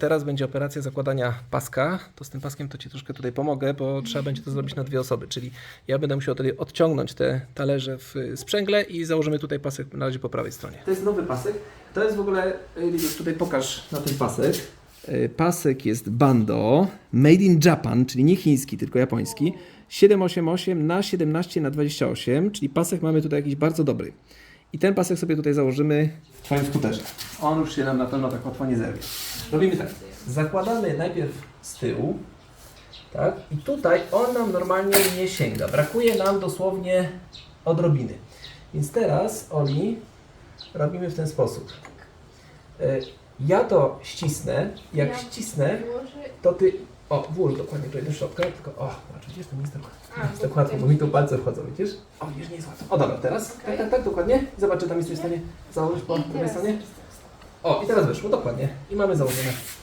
Teraz będzie operacja zakładania paska. To z tym paskiem to Ci troszkę tutaj pomogę, bo trzeba będzie to zrobić na dwie osoby. Czyli ja będę musiał tutaj odciągnąć te talerze w y, sprzęgle i założymy tutaj pasek na razie po prawej stronie. To jest nowy pasek. To jest w ogóle, już tutaj pokaż na ten pasek. Y, Pasek jest Bando, made in Japan, czyli nie chiński, tylko japoński. 788 na 17 na 28, czyli pasek mamy tutaj jakiś bardzo dobry. I ten pasek sobie tutaj założymy w Twoim skuterze. On już się nam na pewno tak łatwo nie zerwie. Robimy tak. Zakładamy najpierw z tyłu, tak? I tutaj on nam normalnie nie sięga. Brakuje nam dosłownie odrobiny. Więc teraz, Oli, robimy w ten sposób. E, Ja to ścisnę. Jak Ja ścisnę, to ty. O, włóż dokładnie tutaj do środka, tylko. O, widzisz, to nie jest tak, A, jest bo tak łatwo, bo mi tu palce wchodzą, widzisz? O, widzisz, nie jest łatwo. O, dobra, teraz. Tak, Okej. tak, tak, dokładnie. Zobacz, czy tam jesteś w stanie założyć po I drugiej teraz stronie. O, i teraz wyszło, dokładnie. I mamy założone.